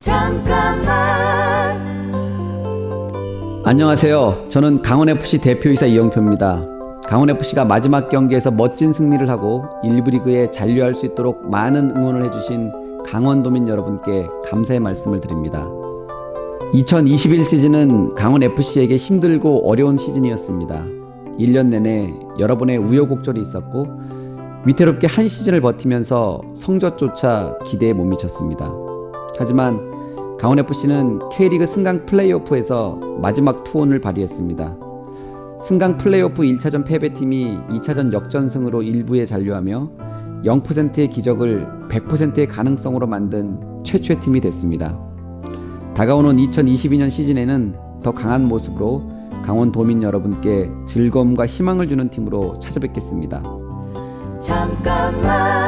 잠깐만 안녕하세요. 저는 강원FC 대표이사 이영표입니다. 강원FC가 마지막 경기에서 멋진 승리를 하고 1부 리그에 잔류할 수 있도록 많은 응원을 해주신 강원도민 여러분께 감사의 말씀을 드립니다. 2021 시즌은 강원FC에게 힘들고 어려운 시즌이었습니다. 1년 내내 여러분의 우여곡절이 있었고 위태롭게 한 시즌을 버티면서 성적조차 기대에 못 미쳤습니다. 하지만 강원FC는 K리그 승강 플레이오프에서 마지막 투혼을 발휘했습니다. 승강 플레이오프 1차전 패배팀이 2차전 역전승으로 1부에 잔류하며 0%의 기적을 100%의 가능성으로 만든 최초의 팀이 됐습니다. 다가오는 2022년 시즌에는 더 강한 모습으로 강원 도민 여러분께 즐거움과 희망을 주는 팀으로 찾아뵙겠습니다. 잠깐만